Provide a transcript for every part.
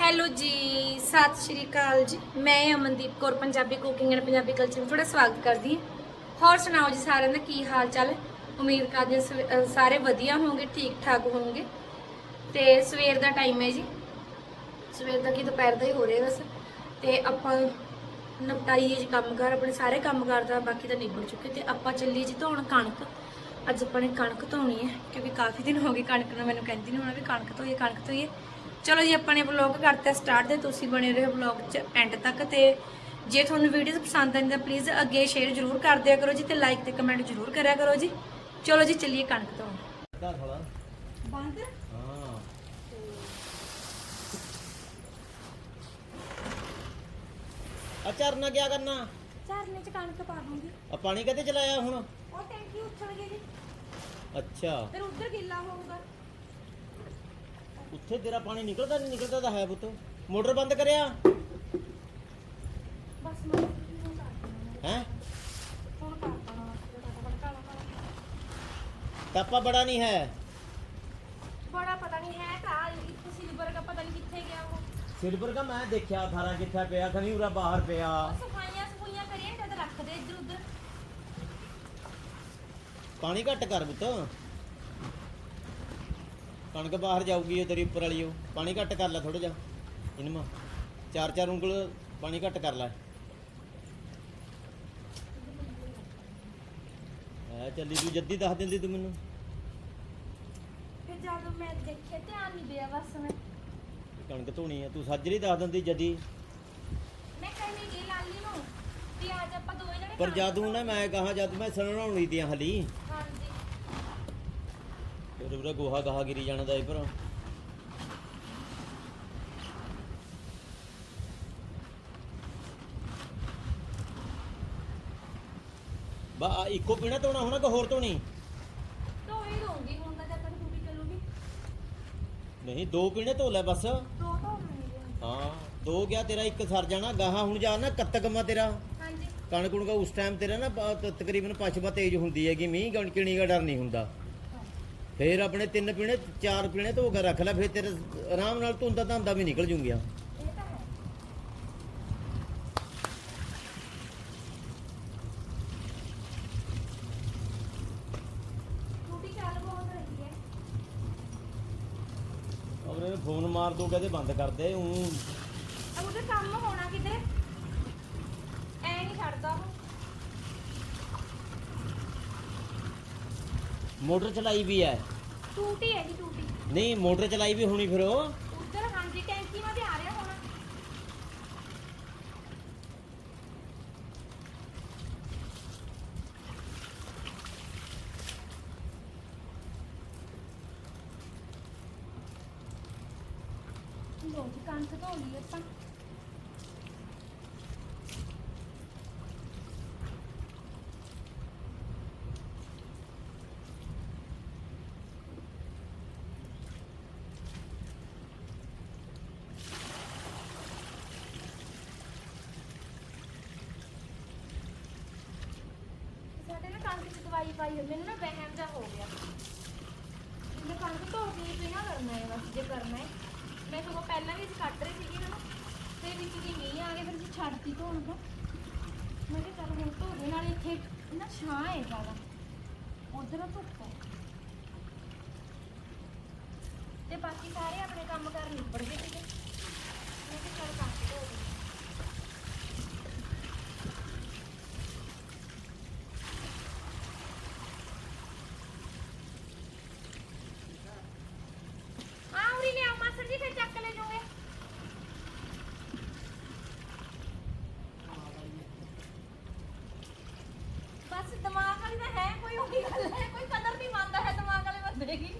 Hello ਜੀ, ਸਤਿ ਸ਼੍ਰੀ ਅਕਾਲ ਜੀ। ਮੈਂ Amandeep Kaur, Punjabi cooking and Punjabi culture ਵਿੱਚ ਤੁਹਾਡਾ ਸਵਾਗਤ ਕਰਦੀ ਹਾਂ। ਹੋਰ ਸੁਣਾਓ ਜੀ ਸਾਰਿਆਂ ਦਾ ਕੀ ਹਾਲ ਚਾਲ ਹੈ? ਉਮੀਦ ਕਰਦੇ ਹਾਂ ਸਵੇ- ਸਾਰੇ ਵਧੀਆ ਹੋਵੋਗੇ ਠੀਕ ਠਾਕ ਹੋਵੋਗੇ ਤੇ ਸਵੇਰ ਦਾ ਟਾਈਮ ਹੈ ਜੀ। ਸਵੇਰ ਦਾ ਕੀ ਦੁਪਹਿਰ ਦਾ ਹੀ ਹੋ ਰਿਹਾ ਬਸ ਤੇ ਆਪਾਂ ਨਿਪਟਾਈਏ ਜੀ ਕੰਮਕਾਰ, ਆਪਣੇ ਸਾਰੇ ਕੰਮਕਾਰ ਦਾ, ਬਾਕੀ ਤਾਂ ਨਿਬੜ ਚੁੱਕੇ ਤੇ ਆਪਾਂ ਚੱਲੀਏ ਜੀ ਧੋਣ ਕਣਕ। ਅੱਜ ਆਪਾਂ ਨੇ ਕਣਕ ਧੋਣੀ ਹੈ, ਕਿਉਂਕਿ ਕਾਫੀ ਦਿਨ ਹੋ ਗਏ ਕਣਕ ਨੂੰ ਮੈਨੂੰ ਕਹਿੰਦੀ ਨਹੀਂ ਹੋਣਾ ਵੀ ਕਣਕ ਧੋਈਏ ਕਣਕ ਧੋਈਏ। ਚਲੋ ਜੀ ਆਪਾਂ ਨੇ ਵਲੌਗ ਕਰਤਾ ਸਟਾਰਟ ਤੇ ਤੁਸੀਂ ਬਣੇ ਰਹੋ ਵਲੌਗ 'ਚ ਐਂਡ ਤੱਕ ਤੇ ਜੇ ਤੁਹਾਨੂੰ ਵੀਡੀਓ ਪਸੰਦ ਆਉਂਦੀ ਤਾਂ ਪਲੀਜ਼ ਅੱਗੇ ਸ਼ੇਅਰ ਜ਼ਰੂਰ ਕਰ ਦਿਆ ਕਰੋ ਜੀ ਤੇ ਲਾਈਕ ਤੇ ਕਮੈਂਟ ਜ਼ਰੂਰ ਕਰਿਆ ਕਰੋ ਜੀ। ਚਲੋ ਜੀ ਚੱਲੀਏ ਕਣਕ ਥੋੜਾ ਬੰਦ? ਹਾਂ। ਆ ਝਰਨਾ ਕੀ ਕਰਨਾ? ਝਰਨੇ 'ਚ ਕਣਕ ਪਾ ਦੂੰਗੀ। ਆ ਪਾਣੀ ਕਦੇ ਚਲਾਇਆ ਹੁਣ? ਉਹ ਟੈਂਕੀ ਉੱਛਲ ਗਈ ਜੀ। ਅੱਛਾ। ਫਿਰ ਉੱਧਰ ਗਿੱਲਾ ਹੋਊਗਾ। ਉੱਥੇ ਤੇਰਾ ਪਾਣੀ ਨਿਕਲਦਾ ਨਹੀਂ ਨਿਕਲਦਾ ਤਾਂ ਹੈ ਪੁੱਤ। ਮੋਟਰ ਬੰਦ ਕਰਿਆ? ਬਸ ਮੈਂ ਕਰ ਹੈ। ਕਰ ਕਾਲਾ ਕਾਲਾ ਤਾਪਾ ਬੜਾ ਨਹੀਂ ਹੈ। ਬੜਾ ਪਤਾ ਨਹੀਂ ਹੈ ਤਾਂ ਇੱਕ ਸਿਲਵਰ ਦਾ ਪਤਾ ਨਹੀਂ ਕਿੱਥੇ ਗਿਆ ਉਹ। ਸਿਲਵਰ ਦਾ ਮੈਂ ਦੇਖਿਆ ਸਾਰਾ ਕਿੱਥੇ ਪਿਆ ਖਣੀ ਉਰਾ ਬਾਹਰ ਪਿਆ। ਸਫਾਈਆਂ ਸਫੂਈਆਂ ਕਰੀਏ ਜਦ ਰੱਖਦੇ ਇੱਧਰ ਉੱਧਰ ਪਾਣੀ ਘੱਟ ਕਰ ਪੁੱਤ। ਕਣਕ ਬਾਹਰ ਜਾਊਗੀ ਉਹ ਤੇਰੀ ਉੱਪਰ ਵਾਲੀ ਉਹ। ਪਾਣੀ ਘੱਟ ਕਰ ਲੈ ਥੋੜਾ ਜਿਹਾ। ਇਹਨੂੰ ਮਾ ਚਾਰ ਚਾਰ ਉਂਗਲ ਪਾਣੀ ਘੱਟ ਕਰ ਲੈ। ਐ ਚੱਲੀ ਤੂੰ ਜੱਦੀ ਦੱਸ ਦਿੰਦੀ ਤੂੰ ਮੈਨੂੰ। ਫਿਰ ਜਦ ਮੈਂ ਦੇਖਿਆ ਧਿਆਨ ਨਹੀਂ ਦਿਆ ਬਸ ਮੈਂ। ਕਣਕ ਧੋਣੀ ਐ ਤੂੰ ਸਾਜਰੀ ਦੱਸ ਦਿੰਦੀ ਜੱਦੀ। ਮੈਂ ਕਹਿੰਦੀ ਗਈ ਲਾਲੀ ਨੂੰ ਵੀ ਅੱਜ ਆਪਾਂ ਦੋਵੇਂ ਜਣੇ ਪਰ ਜਦ ਨਾ ਮੈਂ ਕਹਾ ਜਦ ਮੈਂ ਸਣਾਉਣੀ ਦੀਆਂ ਹਲੀ। ਫਿਰ ਉਰਾ ਗੋਹਾ ਗਾਹਾ ਗਿਰੀ ਜਾਣਾ ਦਾ ਇਹ ਪਰ ਬਾ ਇੱਕੋ ਪੀਣਾ ਧੋਣਾ ਹੋਣਾ ਕਿ ਹੋਰ ਧੋਣੀ? ਧੋ ਹੀ ਦਊਂਗੀ ਹੁਣ ਤਾਂ ਜਦ ਤੱਕ ਡਿਊਟੀ ਚੱਲੂਗੀ। ਨਹੀਂ ਦੋ ਪੀਣੇ ਧੋ ਲੈ ਬਸ। ਦੋ ਧੋ ਲੈਣਗੇ ਹਾਂ ਦੋ ਗਿਆ ਤੇਰਾ ਇੱਕ ਸਰ ਜਾਣਾ ਗਾਹਾਂ ਹੁਣ ਜਾ ਨਾ ਕੱਤਕਮਾ ਤੇਰਾ। ਹਾਂਜੀ। ਕਣਕ ਕੁਣਕਾ ਉਸ ਟਾਈਮ ਤੇਰਾ ਨਾ ਪ- ਤ- ਤਕਰੀਬਨ ਪਛਵਾ ਤੇਜ਼ ਹੁੰਦੀ ਹੈਗੀ ਮੀਂਹ ਗਣਕਿਣੀ ਦਾ ਡਰ ਨਹੀਂ ਹੁੰਦਾ। ਫੇਰ ਆਪਣੇ ਤਿੰਨ ਪੀਣੇ ਚਾਰ ਪੀਣੇ ਧੋ ਕੇ ਰੱਖ ਲੈ ਫੇਰ ਤੇਰੇ ਆਰਾਮ ਨਾਲ ਧੁੰਦਾ ਧੰਦਾ ਵੀ ਨਿਕਲ ਜੂਗੀਆਂ। ਇਹ ਤਾਂ ਹੈ ਡਿਊਟੀ ਚੱਲ ਬਹੁਤ ਰਹੀ ਹੈ। ਉਹਨੇ ਫੋਨ ਮਾਰ ਦੋ ਕਹਿੰਦੇ ਬੰਦ ਕਰ ਦੇ ਉਹ ਅਬ ਉਹਦੇ ਕੰਮ ਹੋਣਾ ਕਿਤੇ ਐ ਨਹੀਂ ਛੱਡਦਾ ਉਹ। ਮੋਟਰ ਚਲਾਈ ਵੀ ਹੈ। ਟੂਟੀ ਹੈ ਜੀ ਟੂਟੀ। ਨਹੀਂ ਮੋਟਰ ਚਲਾਈ ਵੀ ਹੋਣੀ ਫਿਰ ਉਹ। ਉੱਧਰ ਹਾਂਜੀ ਟੈਂਕੀ ਮਾ ਤੇ ਆ ਰਿਹਾ ਹੋਣਾ। ਲੋ ਜੀ ਕੰਨ ਧੋ ਲਈ ਆਪਾਂ ਸਾਡੇ ਨਾ ਕਣਕ ਚ ਦਵਾਈ ਪਾਈ ਹੋਈ ਮੈਨੂੰ ਨਾ ਵਹਿਮ ਜਾ ਹੋ ਗਿਆ। ਮੈਂ ਕਣਕ ਧੋ ਕੇ ਹੀ ਕਰਨਾ ਹੈ, ਬਸ ਜੇ ਕਰਨਾ ਹੈ। ਮੈਂ ਸਗੋਂ ਪਹਿਲਾਂ ਵੀ ਕੱਟ ਰਹੀ ਸੀਗੀ ਨਾ ਤੇ ਵਿੱਚ ਦੀ ਮੀਂਹ ਆ ਗਿਆ, ਫਿਰ ਜੀ ਛੱਡਤੀ ਧੋਣ ਤੋਂ। ਮੈਂ ਕਿਹਾ ਚੱਲ ਹੁਣ ਧੋ ਦੇ, ਨਾਲ ਇੱਥੇ ਨਾ ਛਾਂ ਹੈ ਜ਼ਿਆਦਾ। ਉਧਰ ਧੁੱਪ ਹੈ। ਤੇ ਬਾਕੀ ਸਾਰੇ ਆਪਣੇ ਕੰਮ ਕਰ ਨਿਬੜ ਗਏ ਸੀਗੇ। ਮੈਂ ਕਿਹਾ ਚੱਲ ਕੱਟ ਧੋ ਦੇ ਆ ਉਰੀ ਲਿਆ ਮਾਸਟਰ ਜੀ ਫਿਰ ਚੱਕ ਲੈ ਜਾਓਗੇ ਬਸ ਦਿਮਾਗ ਵਾਲੀ ਤਾਂ ਹੈ ਕੋਈ ਉਹੀ ਗੱਲ ਹੈ ਕੋਈ ਕਦਰ ਨਹੀਂ ਮੰਨਦਾ ਹੈ ਦਿਮਾਗ ਵਾਲੇ ਬੰਦੇ ਦੀ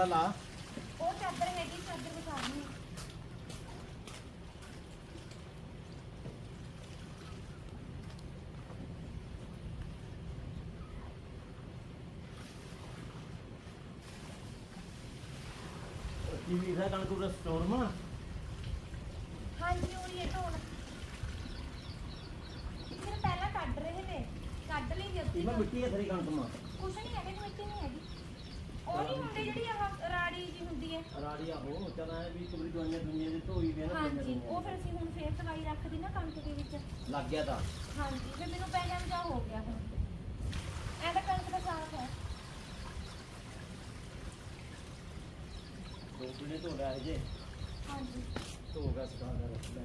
ਇਹਨੂੰ ਕੱਪੜਾ ਲਾ। ਉਹ ਚਾਦਰ ਹੈਗੀ ਚਾਦਰ ਬਚਾਣੀ ਕੀ ਲਿਖਿਆ ਕਣਕ ਦਾ ਸਟੋਰ ਮਾ। ਹਾਂਜੀ ਉਰੀ ਇਹ ਢੋਲ ਫਿਰ ਪਹਿਲਾਂ ਕੱਢ ਰਹੇ ਦੀ ਮੈਂ ਮਿੱਟੀ ਹੈ ਥਰੀ ਕਣਕ ਮਾਂ। ਕੁਛ ਨਹੀਂ ਹੈਗਾ ਕੋਈ ਮਿੱਟੀ ਨਹੀਂ ਹੈਗੀ। ਉਹ ਨਹੀਂ ਹੁੰਦੀ ਜਿਹੜੀ ਆਹ ਰਾੜੀ ਆਹੋ ਚਲਾ ਵੀ ਵਾਰੀ ਦਵਾਈਆਂ ਦੁਨੀਆਂ ਦੇ ਧੋਈ ਗਏ ਨਾ ਹਾਂਜੀ ਉਹ ਫਿਰ ਅਸੀਂ ਹੁਣ ਫੇਰ ਦਵਾਈ ਰੱਖਦੀ ਨਾ ਕਣਕ ਦੇ ਵਿੱਚ। ਲੱਗ ਗਿਆ ਤਾਂ। ਹਾਂਜੀ ਫਿਰ ਮੈਨੂੰ ਪਹਿਲਾਂ ਜਾ ਹੋ ਗਿਆ ਹੁਣ। ਐਂ ਤਾਂ ਕਣਕ ਦਾ ਸਾਫ਼ ਹੈ। ਦੋ ਪੀਣੇ ਧੋ ਲਿਆ ਜੇ ਹਾਂਜੀ। ਧੋ ਗਿਆ ਸਦਾ ਦਾ ਰੱਖ ਲੈ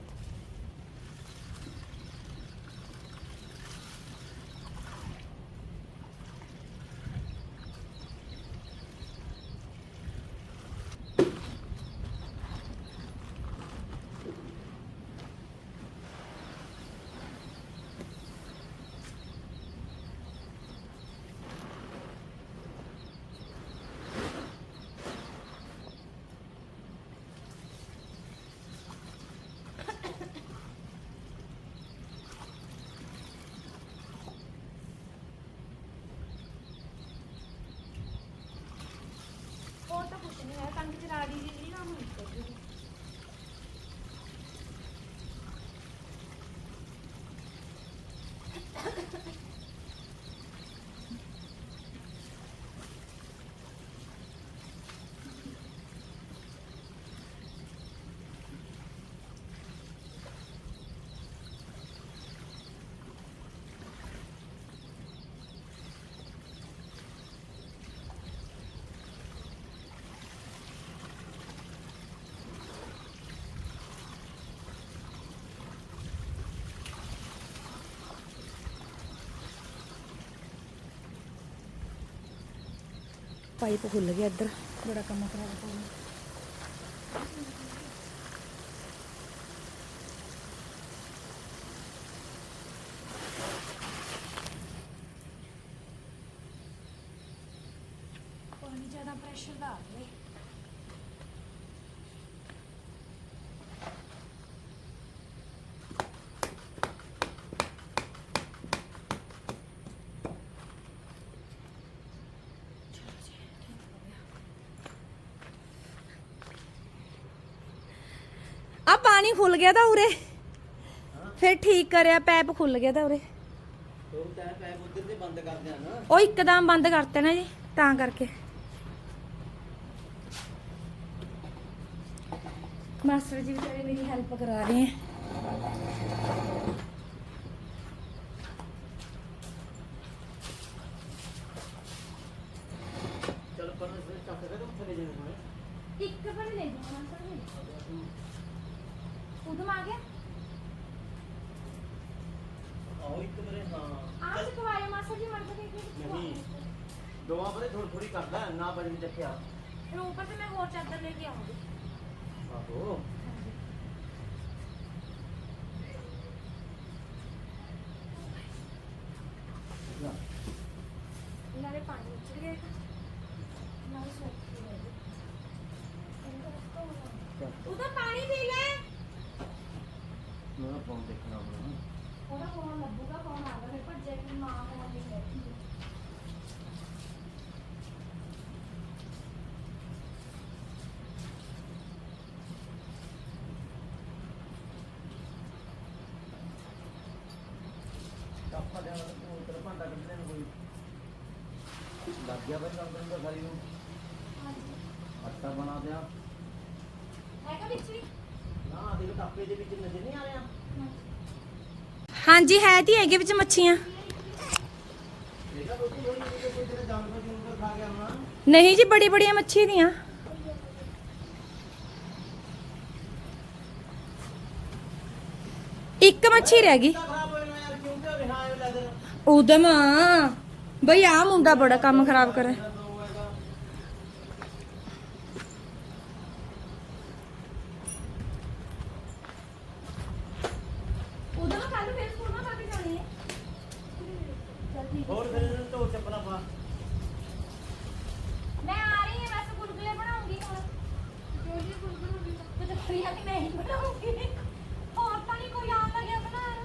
ਹੋਰ ਤਾਂ ਕੁਛ ਨਹੀਂ ਦੀ ਜੀ ਜਿਹੜੀ ਨਾ ਹੁਣ ਨਿਕਲ ਜੂਗੀ ਪਾਈਪ ਖੁੱਲ ਗਿਆ ਇੱਧਰ। ਬੜਾ ਕੰਮ ਖਰਾਬ ਹੋ ਗਿਆ। ਪਾਣੀ ਜ਼ਿਆਦਾ ਪ੍ਰੈਸ਼ਰ ਦਾ ਆ ਗਿਆ ਆ ਪਾਣੀ ਖੁੱਲ ਗਿਆ ਤਾਂ ਉਰੇ। ਫਿਰ ਠੀਕ ਕਰਿਆ ਪੈਪ ਖੁੱਲ ਗਿਆ ਤਾਂ ਉਰੇ। ਤੂੰ ਤੈ ਪੈਪ ਉੱਧਰ ਤੇ ਬੰਦ ਕਰ ਦਿਆ ਨਾ। ਉਹ ਇੱਕਦਮ ਬੰਦ ਕਰਤੇ ਨਾ ਜੀ ਤਾਂ ਕਰਕੇ। ਮਾਸਟਰ ਜੀ ਵਿਚਾਰੇ ਮੇਰੀ ਹੈਲਪ ਕਰਾ ਰਹੇ ਇੱਕ ਪਰ ਲੈ ਮਾਸਟਰ ਜੀ ਉਦਮ ਆ ਗਿਆ ਆਓ ਇੱਕ ਮੇਰੇ ਹਾਂ ਆਹ ਸਿਖਵਾਏ ਮਾਸਟਰ ਜੀ ਮਰਦ ਦੇ ਕੇ ਨਹੀਂ ਦੋਵਾਂ ਬਰੇ ਥੋੜੀ ਥੋੜੀ ਕਰਦਾ ਨਾ ਬਜਨ ਚੱਕਿਆ ਫਿਰ ਉੱਪਰ ਤੇ ਮੈਂ ਹੋਰ ਚਾਦਰ ਲੈ ਕੇ ਆਉਂਗੀ ਆਹੋ ਲੈ, ਨਾਲੇ ਪਾਣੀ ਉੱਚੜ ਗਿਆ ਨਾਲੇ ਸੁੱਕ ਗਿਆ ਚੱਲ ਉਹਦਾ ਪਾਣੀ ਪੀ ਲੈ ਮੈਂ ਫੋਨ ਦੇਖਣਾ ਹੁਣ ਉਹਦਾ ਫੋਨ ਲੱਭੂਗਾ ਫੋਨ ਆਗਾ ਫਿਰ ਭੱਜਿਆ ਕਿ ਮਾਂ ਫੋਨ ਨਹੀਂ ਬੈਠੀ ਹੈ। ਕਾਪਾ ਦੇ ਨਾਲ ਤੂੰ ਉੱਤਰ ਭਾਂਡਾ ਕੱਢ ਲੈਣ ਕੋਈ। ਲੱਗ ਗਿਆ ਬਈ ਕੰਮ ਦਾ ਸਾਰੀ ਨੂੰ ਹਾਂਜੀ। ਆਟਾ ਬਣਾ ਦਿਆ। ਹੈਗਾ ਵਿੱਚ ਵੀ? ਨਾ ਦੇਖ ਟਾਪੇ ਦੇ ਵਿੱਚ ਨਜ਼ਰ ਨਹੀਂ ਆ ਰਿਹਾ। ਹਾਂਜੀ ਹੈ ਤੀ ਹੈਗੇ ਵਿੱਚ ਮੱਛੀਆਂ। ਨਹੀਂ ਜੀ ਬੜੀ ਬੜੀਆਂ ਮੱਛੀ ਦੀਆਂ। ਇੱਕ ਮੱਛੀ ਰਹਿ ਗਈ ਕਿੱਦਾਂ ਖਰਾਬ ਹੋਇਆ ਯਾਰ ਕਿਉਂ ਕਿ ਰਿਹਾ ਇਹ ਲੈਦਰ ਉਦਮ ਬਈ ਆ ਮੁੰਡਾ ਬੜਾ ਕੰਮ ਖਰਾਬ ਕਰੇ ਉਦਮ ਕੱਲ ਫੇਰ ਸਕੂਲ ਨਾ ਪਾ ਕੇ ਜਾਣੀ ਹੈ ਚੱਲ ਠੀਕ ਹੋਰ ਫਿਰ ਇਹਨੂੰ ਧੋ ਚੱਪਲਾ ਪਾ ਮੈਂ ਆ ਰਹੀ ਹਾਂ ਬਸ ਗੁਲਗੁਲੇ ਬਣਾਉਂਗੀ ਹੁਣ ਜੋ ਜੀ ਗੁਲਗੁਲੇ ਤੇ ਦੱਸਿਆ ਕਿ ਮੈਂ ਹੀ ਬਣਾਉਂਗੀ ਹੋਰ ਤਾਂ ਨਹੀਂ ਕੋਈ ਆਉਣ ਲੱਗਿਆ ਬਣਾਉਣ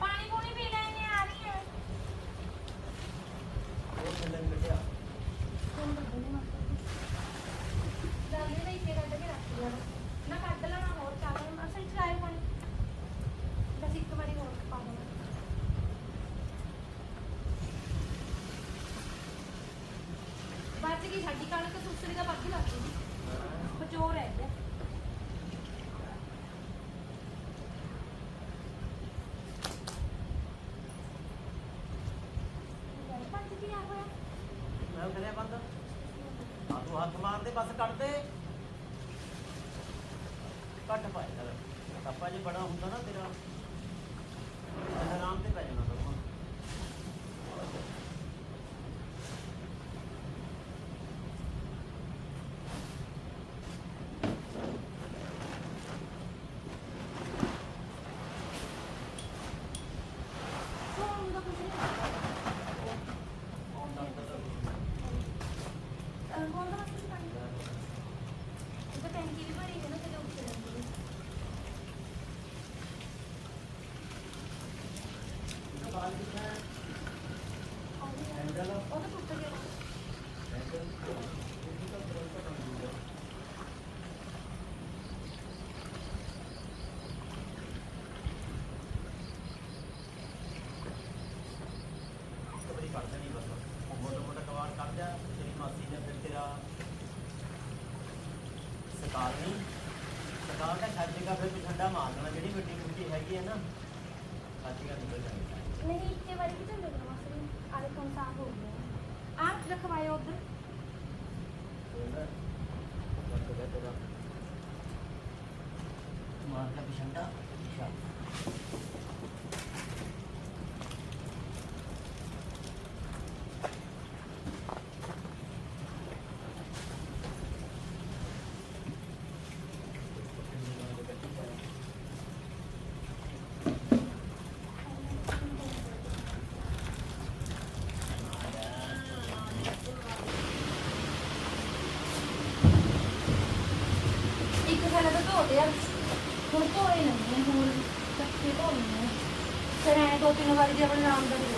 ਪਾਣੀ ਪੂਣੀ ਪੀ ਲੈਣੇ ਆ ਰਹੀ ਹਾਂ ਹੋਰ ਥੱਲੇ ਨੂੰ ਕੱਢਿਆ ਤੁਹਾਨੂੰ ਦੱਸਣੀ ਮਤ ਜਲਦੀ ਦੇ ਕੇ ਕੱਢ ਕੇ ਰੱਖ ਲਿਆ ਨਾ ਕੱਢ ਲੈਣਾ ਹੋਰ ਚਾਵਲ ਅਸਲ ਚ ਆਏ ਪਾਣੀ ਬਸ ਇੱਕ ਵਾਰੀ ਹੋਰ ਪਾ ਦੇਣਾ ਵੀ ਤਾਂ ਬਾਕੀ ਲੱਗ ਗਈ ਬਚੋ ਰਹਿ ਗਿਆ ਪੰਜ ਕੀ ਆ ਹੋਇਆ ਮੈਂ ਕਰਿਆ ਬੰਦ ਆ ਤੂੰ ਹੱਥ ਬਸ ਕੱਢ ਦੇ ਕੱਟ ਪਾਏ ਕਰ ਟੱਪਾ ਜੇ ਬੜਾ ਹੁੰਦਾ ਨਾ ਤੇਰਾ ਤੇ ਆਰਾਮ ਤੇ ਪੈ ਜਾਣਾ ਤੂੰ ਸੋਣ ਦਾ ਕੁਝ ਨਹੀਂ ਅਹ ਕੌਣ ਦਾ ਮਸਲਾ ਪਾਣੀ ਇਹ ਤਾਂ ਟੈਂਕੀ ਵੀ ਭਰੀ ਹੈ ਨਾ ਤੇ ਉੱਤੇ ਜਾਂਦੀ ਹੈ ਉਹ ਤਾਂ ਟੁੱਟ ਗਿਆ ਕਬਰੀ ਕਰ ਦੇਣੀ ਬਸ ਉਹ ਮੋਟਾ ਮੋਟਾ ਕਵਾੜ ਕਰ ਜਾ ਤੇਰੀ ਮਾਸੀ ਨੇ ਫਿਰ ਤੇਰਾ ਸਕਾਰ ਨਹੀਂ ਸਕਾਰ ਦਾ ਛੱਡ ਦੇਗਾ ਫਿਰ ਤੂੰ ਠੰਡਾ ਮਾਰ ਦੇਣਾ ਜਿਹੜੀ ਮਿੱਟੀ ਮਿੱਟੀ ਹੈਗੀ ਹੈ ਨਾ ਛੱਡ ਕੇ ਨਿਕਲ ਜਾਣੀ ਨਹੀਂ ਇੱਕੇ ਵਾਰੀ ਕਿ ਚੱਲੇ ਨਾ ਮਸਲੀ ਆਲੇ ਕੋਲ ਸਾਫ਼ ਹੋ ਗਿਆ ਆ ਰਖਵਾਇਆ ਉਧਰ ਮਾਰ ਕੇ ਪਿਛੰਡਾ ਅੱਛਾ ਇੱਕ ਖਾਣਾ ਤਾਂ ਧੋ ਲਿਆ ਹੁਣ ਧੋਏ ਨਹੀਂ ਹੈ ਹੁਣ ਕੱਚੇ ਧੋ ਲੈਣੇ ਫਿਰ ਐ ਦੋ ਤਿੰਨ ਵਾਰੀ ਜੇ ਆਪਣੇ ਨਾਮ ਦਾ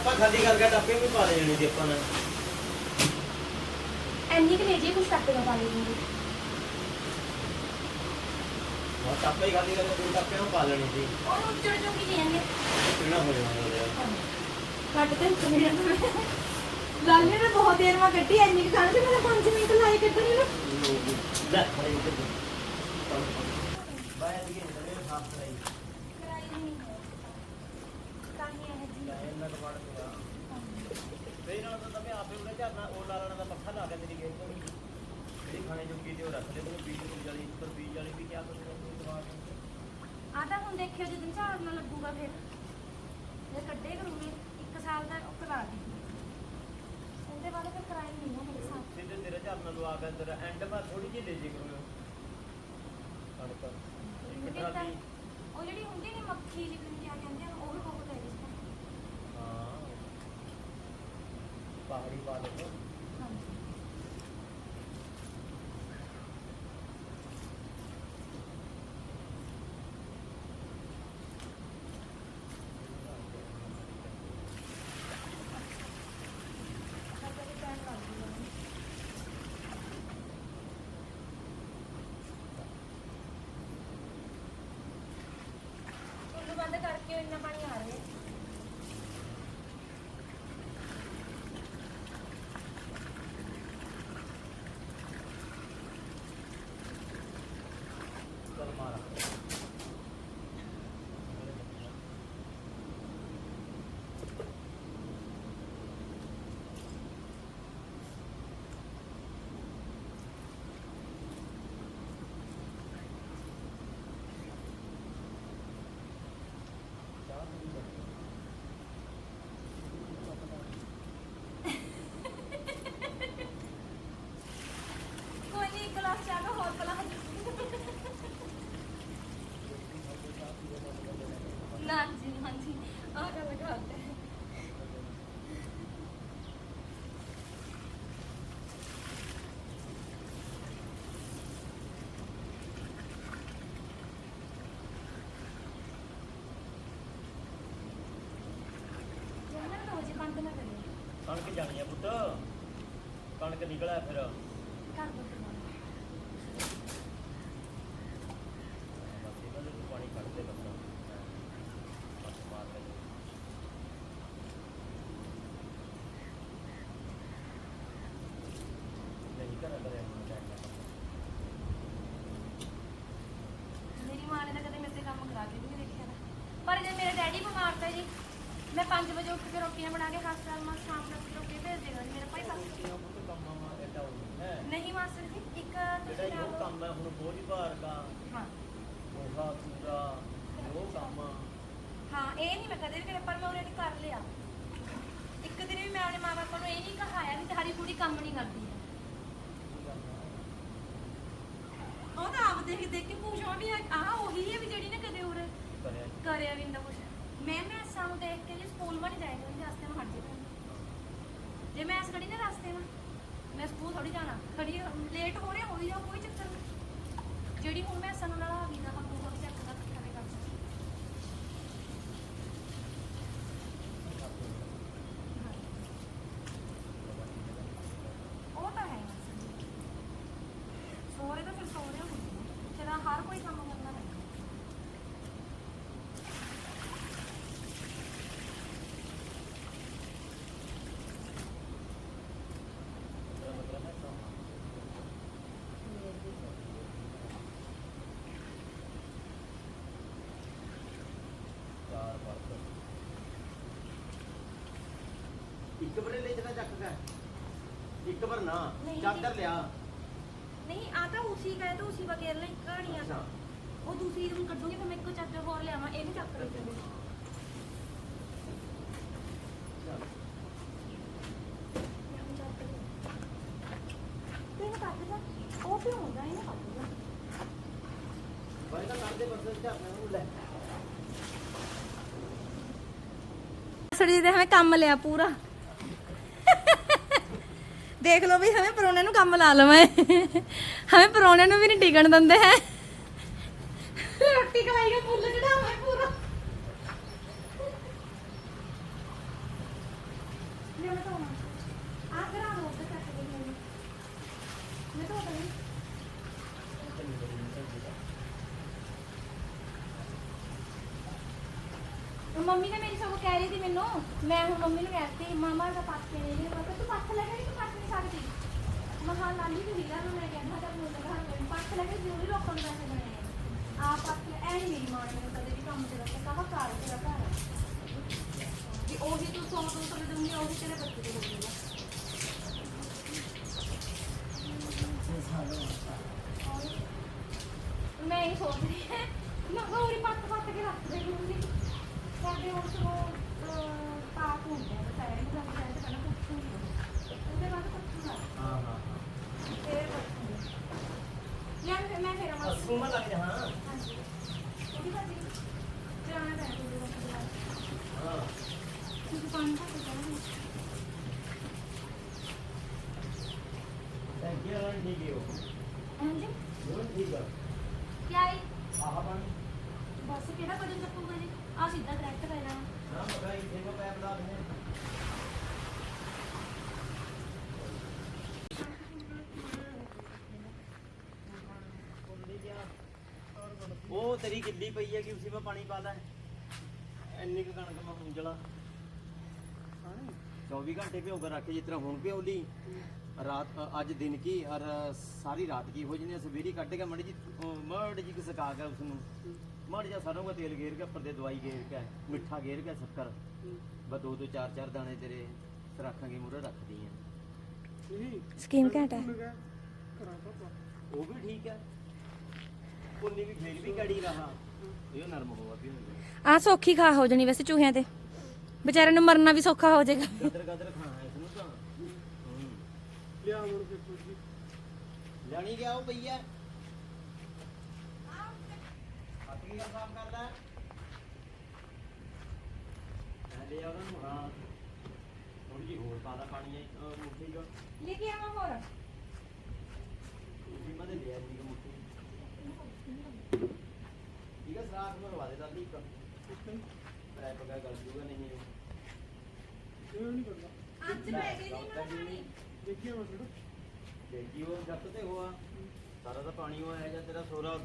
ਟਾਪਾ ਖਾਲੀ ਕਰਕੇ ਟਾਪੇ ਵੀ ਪਾ ਲੈਣੇ ਸੀ ਆਪਾਂ ਨੇ। ਐਨੀ ਕਿ ਲੈ ਜੇ ਕੁਛ ਕੱਟ ਕੇ ਪਾ ਲਈ ਉਹ ਟਾਪਾ ਹੀ ਖਾਲੀ ਕਰਕੇ ਦੋ ਟਾਪੇ ਨੂੰ ਪਾ ਲੈਣੇ ਸੀ। ਉਹ ਉੱਚੜ ਚੁੱਕੀ ਨਹੀਂ ਜਾਂਦੇ ਕਿੰਨਾ ਹੋ ਜਾਣਾ ਉਹਦਾ ਕੱਟ ਤੇ ਮੇਰੇ ਲਾਲੇ ਨੇ ਬਹੁਤ ਦੇਰ ਮਾ ਕੱਢੀ ਐਨੀ ਕਿ ਖਾਣ ਤੇ ਮੈਂ 5 ਮਿੰਟ ਲਾਏ ਕੱਢਣੀ ਨੂੰ। ਲੈ ਖੜੇ ਉੱਤੇ ਬਾਹਰ ਦੀ ਸਾਫ਼ ਕਰਾਈ। ਕਰਾਈ ਨਹੀਂ ਹੈ। ਤਾਂ ਹੀ ਇਹ ਜੀ ਲੈ ਇਹਨਾਂ ਦਾ ਵੜ ਪਿਆ ਫੇਰ ਨਾਲ ਤਾਂ ਮੈਂ ਆਪੇ ਉਹਨੇ ਝਰਨਾ ਉਹ ਲਾਲਣਾ ਦਾ ਪੱਖਾ ਲਾ ਕੇ ਤੇਰੀ ਗੇਟ ਤੋਂ ਜਿਹੜੀ ਖਾਣੇ ਜੋਗੀ ਤੇ ਉਹ ਰੱਖ ਦੇ ਤੂੰ ਬੀਜ ਬੀਜ ਵਾਲੀ ਪਰ ਬੀਜ ਵਾਲੀ ਵੀ ਕਿਆ ਕਰੂਗਾ ਤੂੰ ਦਿਮਾਗ ਆ ਤਾਂ ਹੁਣ ਦੇਖਿਓ ਜਦੋਂ ਝਾੜ ਨਾ ਲੱਗੂਗਾ ਫਿਰ। ਜੇ ਕੱਢੇ ਕਰੂਗੇ ਇੱਕ ਸਾਲ ਦਾ ਉਹ ਕਰਾ ਦੀ ਉਹਦੇ ਬਾਅਦ ਫਿਰ ਕਰਾਈ ਨਹੀਂ ਨਾ ਮੇਰੇ ਸਾਥ। ਸਿੱਧੇ ਤੇਰਾ ਝਰਨਾ ਲਵਾ ਕੇ ਤੇਰਾ ਐਂਡ ਮਾ ਥੋੜੀ ਜਿਹੀ ਲੈ ਜੇ ਕਰੂਗਾ। ਕਣਕ ਇੱਕ ਨਹੀਂ ਤਰ੍ਹਾਂ ਦੀ ਉਹ ਜਿਹੜੀ ਹੁੰਦੀ ਨੇ ਮੱਖੀ ਜਿਵੇਂ ਕਿਆ ਕਹਿੰਦੇ ਆ ਉਹ ਵੀ ਬਹੁਤ ਹੈ ਇਸ ਤਰ੍ਹਾਂ ਹਾਂ ਪਹਾੜੀ ਪਾ ਦੇ ਬੰਦ ਕਰਕੇ ਇੰਨਾ ਪਾਣੀ ਆ ਰਿਹਾ ਬਾਤ ਹੈ ਜਮਨਾ ਤਾਂ ਜੀ ਬੰਦ ਨਾ ਕਰਿਓ ਕਣਕ ਜਾਣੀ ਆ ਪੁੱਤ। ਕਣਕ ਨਿਕਲਿਆ ਫਿਰ। ਕਰ ਦੋ ਫਿਰ ਬਸ ਇਹਨਾਂ ਦੇ ਪਾਣੀ ਕੱਢ ਦੇ ਬੱਸਾਂ। ਬਸ ਮਾਰ ਲੈ ਨਹੀਂ ਕਰਾਂ ਕਰਿਆ ਹੁਣ ਟਾਈਮ ਮੇਰੀ ਮਾਂ ਨੇ ਤਾਂ ਕਦੇ ਮੇਰੇ ਤੇ ਕੰਮ ਕਰਾ ਕੇ ਵੀ ਨਹੀਂ ਦੇਖਿਆ। ਨਾ। ਪਰ ਜੇ ਮੇਰੇ ਡੈਡੀ ਬਿਮਾਰ ਤਾਂ ਜੀ ਮੈਂ 5 ਵਜੇ ਉੱਠ ਕੇ ਰੋਟੀਆਂ ਬਣਾ ਕੇ ਹਸਪਤਾਲ ਮਾ ਸ਼ਾਮ ਨੂੰ ਆਪਣੀ ਰੋਟੀ ਭੇਜ ਦੇਗਾ ਜੀ ਮੇਰਾ ਭਾਈ ਬਸ ਰੋਟੀਆਂ ਪੁੱਤ ਕੰਮਾਂ ਮਾ ਐਡਾ ਹੋ ਹੈ ਨਹੀਂ ਮਾਸਟਰ ਜੀ ਇੱਕ ਜਿਹੜਾ ਤੁਸੀਂ ਇਹ ਆਓ ਕੰਮ ਹੈ ਹੁਣ ਬੋਝ ਭਾਰ ਦਾ ਹਾਂ ਮੋਹਾ ਪੂਰਾ ਉਹ ਕੰਮ ਆ। ਹਾਂ ਇਹ ਨਹੀਂ ਮੈਂ ਕਦੇ ਵੀ ਕਰਿਆ ਪਰ ਮੈਂ ਉਹਨੇ ਕਰ ਲਿਆ ਇੱਕ ਦਿਨ ਵੀ ਮੈਂ ਆਪਣੇ ਮਾਪੇ ਨੂੰ ਇਹ ਨਹੀਂ ਕਹਾਇਆ ਵੀ ਤੁਹਾਡੀ ਕੁੜੀ ਕੰਮ ਨਹੀਂ ਕਰਦੀ ਹੈ ਉਹ ਤਾਂ ਆਪ ਦੇਖ ਦੇਖ ਕੇ ਖੁਸ਼ ਹੋ ਵੀ ਆਹ ਉਹੀ ਹੈ ਵੀ ਜਿਹੜੀ ਨੇ ਕਦੇ ਹੋਰ ਕਰਿਆ ਵੀ ਨਾ ਕੁਛ। ਮੈਂ ਮੈਂ ਸਾਂ ਦੇਖ ਕੇ ਜੇ ਸਕੂਲ ਬਣ ਜਾਏਗਾ ਉਹਦੇ ਰਸਤੇ ਮੈਂ ਹਟ ਜਾਣਾ ਜੇ ਮੈਂ ਇਸ ਖੜੀ ਨਾ ਰਸਤੇ ਮੈਂ ਮੈਂ ਸਕੂਲ ਥੋੜੀ ਜਾਣਾ। ਖੜੀ ਲੇਟ ਹੋ ਰਿਹਾ ਹੋਈ ਜਾ ਕੋਈ ਚੱਕਰ ਨਹੀਂ ਜਿਹੜੀ ਹੁਣ ਮੈਂ ਸਾਨੂੰ ਨਾਲ ਆ ਗਈ ਨਾ ਇੱਕ ਬਰੇ ਲੈ ਜਣਾ ਚੱਕ ਗਿਆ ਇੱਕ ਵਾਰ ਨਾ ਨਹੀਂ ਚੱਕ ਜੀ। ਕਰ ਲਿਆ नहीं आता उसी का है तो उसी वगैरह नहीं कहानी आता वो दूसरी रूम कर दूंगी फिर मैं एक चादर और ले आवा ये नहीं चक कर ਚੱਲ। ਉਹ ਵੀ ਹੁੰਦਾ ਇਹਨੇ ਕੱਢੂਗਾ ਬਾਈ ਦਾ ਕਰਦੇ ਬਰਸੇ ਝਾੜਨੇ ਨੂੰ ਲੈ सर जी ने हमें काम लिया ਦੇਖ ਲਓ ਵੀ ਹਮੇ ਪਰੋਣੇ ਨੂੰ ਕੰਮ ਲਾ ਲਵਾਂ। ਹਮੇ ਪਰੋਣੇ ਨੂੰ ਵੀ ਨਹੀਂ ਟਿਕਣ ਦਿੰਦੇ ਹੈ। ਰੋਟੀ ਖਵਾਈ ਕੇ ਫੁੱਲ ਚੜਾਵਾਂ ਮੈਂ ਤਾਂ ਮੰਮੀ ਨੇ ਮੇਰੀ ਸਭ ਕਹਿ ਰਹੀ ਸੀ ਮੈਨੂੰ। ਮੈਂ ਹੁਣ ਮੰਮੀ ਨੂੰ ਕਹਿ ਦਿੱਤੀ, ਮਾਮਾ ਦਾ ਪੱਖ ਲੈ ਲਈ ਮੈਂ ਕਿਹਾ ਤੂੰ ਪੱਖ ਲਗਾ ਕੇ ਤੂੰ ਪੱਤ ਨਹੀਂ ਸਕਦੀ ਮਹਾ ਨਾਨੀ ਦੀ ਵੀਰਾ ਨੂੰ ਮੈਂ ਕਹਿੰਦਾ ਤਾਂ ਮੈਨੂੰ ਲਗਾ ਮੈਂ ਪੱਤ ਲੈ ਕੇ ਜ਼ਰੂਰੀ ਲੋਕਾਂ ਨੂੰ ਪੈਸੇ ਬਣੇ ਆ ਪੱਤ ਐ ਨਹੀਂ ਮੇਰੀ ਮਾਂ ਨੇ ਮੈਨੂੰ ਕਦੇ ਵੀ ਕੰਮ ਤੇ ਰੱਖਿਆ ਕਹਾ ਘਰ ਤੇਰਾ ਘਰ ਹੈ। ਵੀ ਉਹੀ ਤੂੰ ਸੌ ਦੋ ਸੌ ਦੂੰਗੀ ਉਹੀ ਤੇਰੇ ਬੱਚੇ ਦੇ ਦੂੰਗੀ ਮੈਂ ਇਹ ਸੋਚ ਰਹੀ ਹਾਂ ਮੈਂ ਕਿਹਾ ਉਰੀ ਪੱਤ ਪੱਤ ਕੇ ਰੱਖ ਦੇ ਗੁੰਦੀ ਸਾਡੇ ਉਸ ਨੂੰ ਪਾਕ ਹੁੰਦੇ ਆ ਬਸਾਇਆ ਨੂੰ ਰੱਖ ਦੇ ਪਹਿਲਾਂ ਕੁੱਤੂ ਉਹਦੇ ਬਾਅਦ ਕੁੱਤੂ ਦਾ ਹਾਂ ਹਾਂ ਫੇਰ ਬੱਚੂ ਯਾਰ ਫਿਰ ਮੈਂ ਫੇਰ ਆਵਾਂ ਅਸੂ ਮੈਂ ਲੱਗ ਜਾ ਹਾਂ ਹਾਂਜੀ ਉਹਦੀ ਬਾਜੀ ਜਾਣਾ ਹੈ ਤੁਹਾਡੇ ਕੋਲ ਹਾਂ ਤੁਸੀਂ ਪਾਣੀ ਪਾ ਕੇ ਜਾਣਾ ਥੈਂਕ ਯੂ ਰਨ ਠੀਕ ਹੈ ਉਹ ਹਾਂਜੀ ਉਹ ਠੀਕ ਆ ਕਿਆ ਹੈ ਆਹ ਪਾਣੀ ਬਸ ਕਿਹੜਾ ਵਜਨ ਚੱਕੂਗਾ ਜੀ ਆ ਸਿੱਧਾ ਡਾਇਰੈਕਟ ਕਰ ਲੈਣਾ ਨਾ ਮਗਾ ਇਹ ਕੋ ਪੈਪ ਲਾ ਦੇ ਉਹ ਤੇਰੀ ਗਿੱਲੀ ਪਈ ਹੈ ਕਿ ਉਸੇ ਵਿੱਚ ਪਾਣੀ ਪਾ ਲੈ? ਇੰਨੀ ਕੁ ਕਣਕ ਮੈਂ ਹੁਣ ਜਲਾ 24 ਘੰਟੇ ਭਿਓ ਕੇ ਰੱਖੇ ਜਿਸ ਤਰ੍ਹਾਂ ਹੁਣ ਭਿਓ ਲਈ ਰਾਤ ਅੱਜ ਦਿਨ ਕੀ ਔਰ ਸਾਰੀ ਰਾਤ ਕੀ ਹੋ ਜਣੀ ਸਵੇਰੀ ਕੱਢ ਕੇ ਮੜੀ ਜੀ ਮੜ ਜੀ ਕਿ ਸਕਾ ਕੇ ਉਸ ਨੂੰ ਮੜ ਜਾ ਸਰੋਂ ਦਾ ਤੇਲ ਗੇਰ ਕੇ ਉੱਪਰ ਦੇ ਦਵਾਈ ਗੇਰ ਕੇ ਮਿੱਠਾ ਗੇਰ ਕੇ ਸ਼ੱਕਰ। ਬਸ ਦੋ ਦੋ ਚਾਰ ਚਾਰ ਦਾਣੇ ਤੇਰੇ ਰੱਖਾਂਗੇ ਮੂਰੇ ਰੱਖਦੀ ਆ ਸਕੀਮ ਘਟ ਹੈ। ਉਹ ਵੀ ਠੀਕ ਹੈ। ਉਨੀ ਵੀ ਫੇਰ ਵੀ ਕੜੀ ਰਹਾ। ਇਹ ਨਰਮ ਹੋਵਾ ਵੀ ਹੁੰਦਾ ਆ ਸੌਖੀ ਖਾ ਹੋ ਜਣੀ ਵੈਸੇ ਚੂਹਿਆਂ ਤੇ। ਵਿਚਾਰੇ ਨੂੰ ਮਰਨਾ ਵੀ ਸੌਖਾ ਹੋ ਜਾਏਗਾ। ਗਦਰ ਗਦਰ ਖਾਣਾ ਹੈ ਇਸਨੂੰ ਤਾਂ। ਹੂੰ। ਲਿਆ ਮੁੜ ਕੇ ਪੁੱਛੀ ਲੈਣੀ ਗਿਆ ਉਹ ਪਈ ਹੈ ਹੱਥ ਕੀ ਕੰਮ ਕਰਦਾ? ਲੈ ਲਿਆ ਉਹਨਾਂ ਨੂੰ ਹਾਂ। ਥੋੜੀ ਜਿਹੀ ਹੋਰ ਪਾ ਦਾ ਪਾਣੀ ਹੈ ਮੁੱਠੀ ਜੋ ਲੈ ਕੇ ਆਵਾਂ ਹੋਰ। ਵੀ ਮੈਂ ਲਿਆ ਜੀ ਮੁੱਠੀ। ਠੀਕ ਹੈ ਸਰਾਖ ਮਰਵਾ ਦੇ ਦਾਦੀ ਇੱਕ। ਪੈਪ ਪਕਾ ਕਰ ਜੂਗਾ ਨਹੀਂ ਇਹ। ਨਹੀਂ ਕਰਦਾ ਅੱਜ ਪੈ ਗਈ ਨਹੀਂ। ਮੇਰਾ ਪਾਣੀ ਦੇਖਿਆ ਮੈਂ ਫਿਰ ਦੇਖੀ ਉਹ ਜੱਟ ਤੇ ਹੋਆ। ਸਾਰਾ ਤਾਂ ਪਾਣੀ ਹੋਇਆ ਜਾਂ ਤੇਰਾ ਸੋਰਾ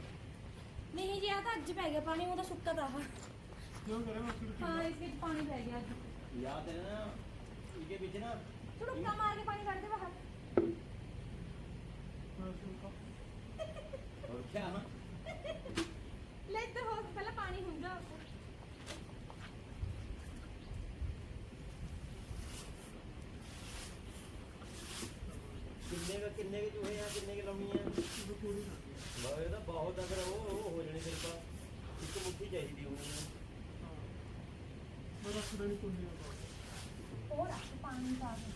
ਨਹੀਂ ਜੀ ਆ ਤਾਂ ਅੱਜ ਪੈ ਗਿਆ ਪਾਣੀ ਉਹ ਤਾਂ ਸੁੱਕਾ ਤਾਂ ਆ ਕਿਉਂ ਕਰਾਂ ਮੈਂ ਫਿਰ ਹਾਂ ਇਸ ਵਿੱਚ ਪਾਣੀ ਪੈ ਗਿਆ ਅੱਜ। ਯਾਦ ਹੈ ਨਾ ਇਹਦੇ ਵਿੱਚ ਨਾ ਛੁੜਕਾ ਮਾਰ ਕੇ ਪਾਣੀ ਕੱਢ ਦੇ ਬਾਹਰ ਮੈਂ ਸੁਣਦਾ ਹੋਰ ਕਿਆ ਨਾ ਲੈ ਇੱਧਰ ਹੋ ਪਹਿਲਾਂ ਪਾਣੀ ਹੁੰਦਾ ਕਿੰਨੇ ਕੁ ਕਿੰਨੇ ਕੁ ਚੂਹੇ ਆ ਕਿੰਨੇ ਕੁ ਲਾਉਣੀ ਆ? ਬਾ ਇਹ ਤਾਂ ਬਹੁਤ ਅਗਰ ਉਹ ਉਹ ਹੋ ਜਾਣੇ ਤੇਰੇ ਪਾ ਇੱਕ ਮੁੱਠੀ ਚਾਹੀਦੀ ਹੋਣੀ ਆ। ਹਾਂ ਉਹ ਰੱਖ ਪਾਣੀ ਪਾ ਕੇ।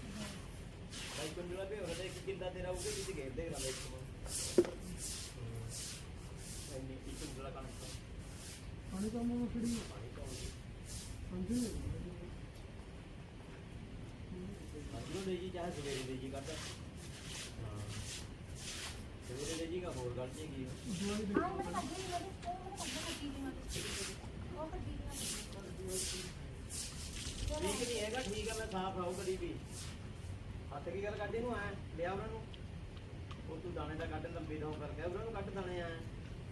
ਭਾਈ ਕੁੰਡਲਾ ਵੀ ਤਾਂ ਇੱਕ ਕਿੱਲਾ ਤੇਰਾ ਉਹਦੇ ਵਿੱਚ ਘੇਰ ਦੇ ਕਰਾਂ ਇੱਕ ਨੂੰ ਇੰਨੀ ਕਣਕ ਪਾਣੀ ਤਾਂ ਮੈਂ ਖੜੀ ਪਾਣੀ ਪਾਉਂਦੀ ਸਮਝੇ ਅੰਦਰੋਂ ਲੈ ਜੀ ਚਾਹੇ ਸਵੇਰੇ ਲੈ ਜੀ ਕੱਢ ਹਾਂ। ਸਵੇਰੇ ਲੈ ਜੀ ਕਾ ਹੋਰ ਗੱਲ ਨਹੀਂ ਲੱਗੇ ਠੀਕ ਨਹੀਂ ਹੈਗਾ ਠੀਕ ਹੈ ਮੈਂ ਸਾਫ਼ ਆਉ ਕਰੀ ਵੀ ਹੱਥ ਕੀ ਗੱਲ ਕੱਢੇ ਨੂੰ ਆਇਆ ਲਿਆ ਉਹਨਾਂ ਨੂੰ ਉਹ ਤੂੰ ਦਾਣੇ ਦਾ ਕੱਢ ਲੰਬੀ ਤੋਂ ਕਰਕੇ ਉਹਨਾਂ ਨੂੰ ਕੱਢ ਦਾਣੇ ਆਇਆ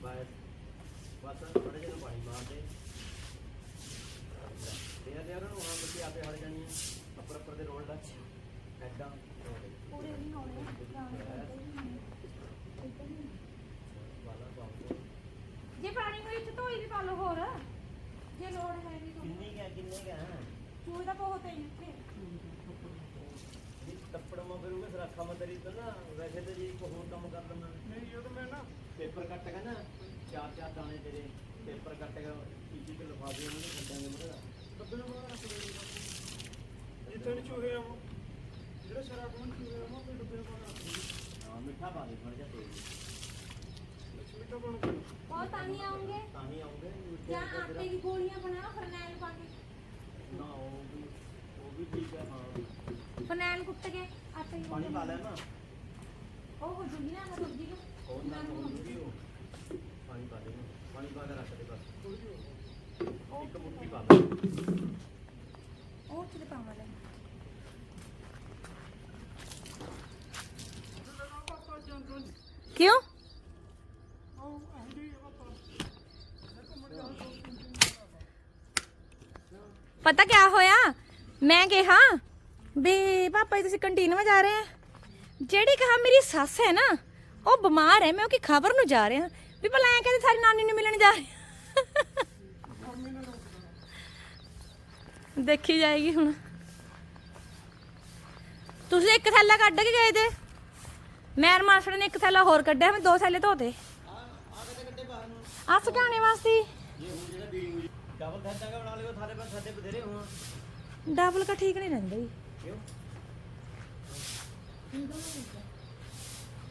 ਬਸ ਬਸ ਥੋੜੇ ਜਿਹੇ ਨੂੰ ਪਾਣੀ ਮਾਰ ਦੇ ਦੇ ਦੇ ਉਹਨਾਂ ਨੂੰ ਹਾਂ ਬੱਚੇ ਆਪੇ ਹਟ ਜਾਣੀ ਉੱਪਰ ਉੱਪਰ ਦੇ ਰੋਲ ਦਾ ਐਦਾਂ ਪੂਰੇ ਨਹੀਂ ਹੋਣੇ ਜੇ ਪਾਣੀ ਕੋਈ ਚ ਧੋਈ ਵੀ ਪਾ ਲਓ ਹੋਰ। ਜੇ ਲੋੜ ਹੈ ਤਾਂ ਕਿੰਨੀ ਕਾ ਕਿੰਨੇ ਕਾ ਚੂਹੇ ਦਾ ਬਹੁਤ ਹੈ ਇੱਥੇ। ਜੀ ਟੱਪੜ ਮਾ ਫਿਰੂਗਾ ਸਰਾਖਾ ਮਾ ਤੇਰੀ ਤਾਂ ਨਾ ਵੈਸੇ ਤਾਂ ਜੀ ਕੋਈ ਹੋਰ ਕੰਮ ਕਰ ਲੈਣਾ ਨਹੀਂ ਇਹ ਤਾਂ ਮੈਂ ਨਾ ਪੇਪਰ ਕੱਟ ਕੇ ਨਾ ਚਾਰ ਚਾਰ ਦਾਣੇ ਤੇਰੇ ਪੇਪਰ ਕੱਟ ਕੇ ਚੀਚੀ ਤੇ ਲਿਫਾਫੇ ਉਹਨਾਂ ਨੂੰ ਕੱਟਾਂਗੇ ਮਤਲਬ ਡੱਬੇ ਨੂੰ ਬਾਹਰ ਰੱਖ ਦੇ ਜਿੱਥੇ ਨਹੀਂ ਚੂਹੇ ਆ ਉਹ। ਜਿਹੜੇ ਸ਼ਰਾਬ ਨੂੰ ਚੂਹੇ ਆ ਉਹ ਫਿਰ ਡੱਬੇ ਨੂੰ ਬਾਹਰ ਰੱਖ ਦੇ ਹਾਂ ਮਿੱਠਾ ਪਾ ਦੇ ਥੋੜਾ ਜਿਹਾ ਤੇਲ। ਲక్ష్ਮੀ ਤਾਂ ਬਣ ਗਈ ਬਹੁਤ ਤਾਨੀ ਆਉਂਗੇ? ਤਾਂ ਹੀ ਆਉਂਗੇ ਮਿੱਠੇ ਜਾਂ ਦਾ ਆਟੇ ਤੇਰਾ- ਦੀ ਗੋਲੀਆਂ ਬਣਾ ਫਰਨੈਲ ਪਾ ਕੇ। ਨਾ ਉਹ ਵੀ ਉਹ ਵੀ ਠੀਕ ਹੈ ਹਾਂ। ਫਰਨੈਲ ਕੁੱਟ ਕੇ ਆਟੇ ਦੀ ਪਾਣੀ ਪਾ ਲੈ ਨਾ। ਉਹ ਹੋ ਜੂਗੀ ਨਾ ਮੈਂ ਸਬਜ਼ੀ ਨੂੰ। ਉਹ ਨਾ ਉਹ ਵੀ ਉਹ। ਪਾਣੀ ਪਾ ਦੇ ਪਾਣੀ ਪਾ ਕੇ ਰੱਖ ਦੇ ਬਸ। ਇੱਕ ਮੁੱਠੀ ਪਾ ਦੇ। ਉਹ ਚ ਪਾਵਾਂ ਲੈ? ਕਿਉਂ? ਪਤਾ ਕਿਆ ਹੋਇਆ? ਮੈਂ ਕਿਹਾ ਵੀ ਪਾਪਾ ਜੀ ਤੁਸੀਂ ਕੰਟੀਨ ਵਿੱਚ ਜਾ ਰਹੇ ਆ। ਜਿਹੜੀ ਕਹਾ ਮੇਰੀ ਸੱਸ ਹੈ ਨਾ ਉਹ ਬਿਮਾਰ ਹੈ ਮੈਂ ਉਹ ਕੀ ਖਬਰ ਨੂੰ ਜਾ ਰਿਹਾ। ਵੀ ਭਲਾ ਐ ਕਹਿੰਦੇ ਸਾਰੀ ਨਾਨੀ ਨੂੰ ਮਿਲਣ ਜਾ ਰਹੇ ਦੇਖੀ ਜਾਏਗੀ ਹੁਣ। ਤੁਸੀਂ ਇੱਕ ਥੈਲਾ ਕੱਢ ਕੇ ਗਏ ਤੇ ਮੈਰ ਮਾਸੜ ਨੇ ਇੱਕ ਥੈਲਾ ਹੋਰ ਕੱਢਿਆ, ਮੈਂ ਦੋ ਥੈਲੇ ਧੋਤੇ। ਆ ਸੁਕਾਣੇ ਵਾਸਤੇ ਇਹ ਹੁਣ ਜਿਹੜਾ ਡਬਲ ਥੱਟਾ ਬਣਾ ਲਿਓ ਥਾਲੇ ਪਰ ਸਾਡੇ ਬਥੇਰੇ ਹੋਣ ਡਬਲ ਕਾ ਠੀਕ ਨਹੀਂ ਰਹਿੰਦਾ। ਜੀ ਕਿਉਂ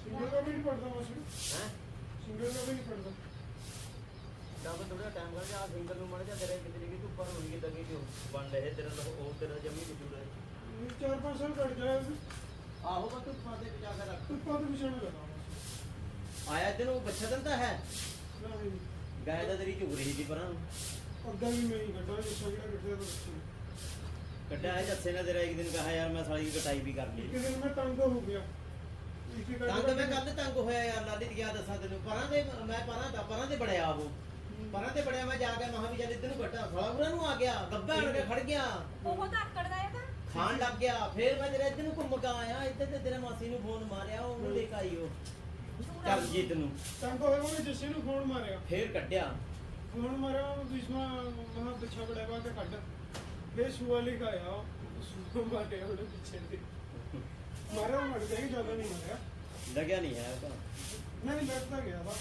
ਸਿੰਗਲ ਵੀ ਪੜਦਾ ਮਾਸੀ? ਹੈ ਨਹੀਂ ਡਬਲ ਥੋੜਾ ਟਾਈਮ ਕਰ ਜਾ ਸਿੰਗਲ ਨੂੰ ਮੜ ਜਾ ਤੇਰੇ ਕਿਤੇ ਕਿ ਤੂੰ ਪਰ ਹੋਣੀ ਕਿ ਲੱਗੇ ਕਿ ਬਣ ਰਹੇ ਤੇਰਾ ਤਾਂ ਉਹ ਤੇਰਾ ਜੰਮੀ ਕਿਚੂ ਰਹੇ ਚਾਰ ਪੰਜ ਸਾਲ ਕੱਟ ਜਾਏ ਆਹੋ ਬਸ ਤੂੰ ਪਾਦੇ ਪਿਆ ਕੇ ਰੱਖ। ਤੂੰ ਪਾਦ ਵਿਛਾਣਾ ਲਗਾ ਆਇਆ ਦਿਨ ਉਹ ਬੱਚਾ ਦਿੰਦਾ ਹੈ। ਨਹੀਂ ਗਾਇ ਦਾ ਤੇਰੀ ਝੁਕ ਰਹੀ ਸੀ ਪਰਾਂ ਅੱਗਾ ਵੀ ਮੈਂ ਹੀ ਕੱਢਾ ਜੇ ਸਗੜਾ ਕੱਢਿਆ ਤਾਂ ਬੱਚੇ ਕੱਢਿਆ ਹੈ ਜੱਸੇ ਨੇ ਤੇਰਾ ਇੱਕ ਦਿਨ ਕਹਾ ਯਾਰ ਮੈਂ ਸਾਲੀ ਦੀ ਕਟਾਈ ਵੀ ਕਰ ਲਈ। ਇੱਕ ਦਿਨ ਮੈਂ ਤੰਗ ਹੋ ਗਿਆ। ਤੰਗ ਮੈਂ ਕੱਲ ਤੰਗ ਹੋਇਆ ਯਾਰ ਲਾਲੀ ਦੀ ਗਿਆ ਦੱਸਾਂ ਤੈਨੂੰ। ਪਰਾਂ ਦੇ ਮੈਂ ਪਰਾਂ ਦਾ ਪਰਾਂ ਦੇ ਬੜਿਆ ਉਹ। ਪਰਾਂ ਤੇ ਬੜਿਆ ਮੈਂ ਜਾ ਕੇ ਮਹਾਂ ਵੀ ਜਦ ਇੱਧਰ ਨੂੰ ਸਾਲਾ ਉਹਨਾਂ ਨੂੰ ਆ ਗਿਆ ਗੱਬਾ ਆਣ ਕੇ ਖੜ ਗਿਆ। ਬਹੁਤ ਆਕੜਦਾ ਹੈ ਤਾਂ ਖਾਣ ਲੱਗ ਗਿਆ। ਫੇਰ ਮੈਂ ਤੇਰੇ ਇੱਧਰ ਨੂੰ ਘੁੰਮ ਕੇ ਆਇਆ। ਇੱਧਰ ਤੇ ਤੇਰੇ ਮਾਸੀ ਨੂੰ ਫੋਨ ਮਾਰਿਆ ਉਹਨੂੰ ਲੈ ਕੇ ਆਈ ਉਹ। ਚਰਜੀਤ ਨੂੰ। ਤੰਗ ਹੋਇਆ ਉਹਨੇ ਜੱਸੇ ਨੂੰ ਫੋਨ ਮਾਰਿਆ। ਫੇਰ ਕੱਢਿਆ। ਫੋਨ ਮਾਰਿਆ ਉਹ ਵਿਸ਼ਮਾ ਮਹਾ ਪਿੱਛਾ ਬੜਿਆ ਵਾ ਕੇ ਕੱਢ। ਫੇਰ ਸੂਆ ਲੈ ਕੇ ਆਇਆ ਸੂਆ ਮਾਰਿਆ ਉਹਨੇ ਪਿੱਛੇ ਤੇ। ਮਾਰਿਆ ਉਹ ਗਿਆ ਕਿ ਜ਼ਿਆਦਾ ਨਹੀਂ ਮਾਰਿਆ। ਲੱਗਿਆ ਨਹੀਂ ਹੈ ਉਹ ਨਹੀਂ ਲੱਗਦਾ ਗਿਆ ਵਾ।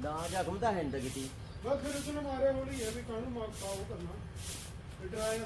ਨਾ ਜ਼ਖਮ ਤਾਂ ਹੈ ਨਹੀਂ ਤਾਂ ਕਿਤੇ। ਬਸ ਫਿਰ ਉਸਨੇ ਮਾਰਿਆ ਹੋਣੀ ਹੈ ਵੀ ਕਾਹਨੂੰ ਮਾਰ ਪਾਉ ਕਰਨਾ। ਡਰਾਇਆ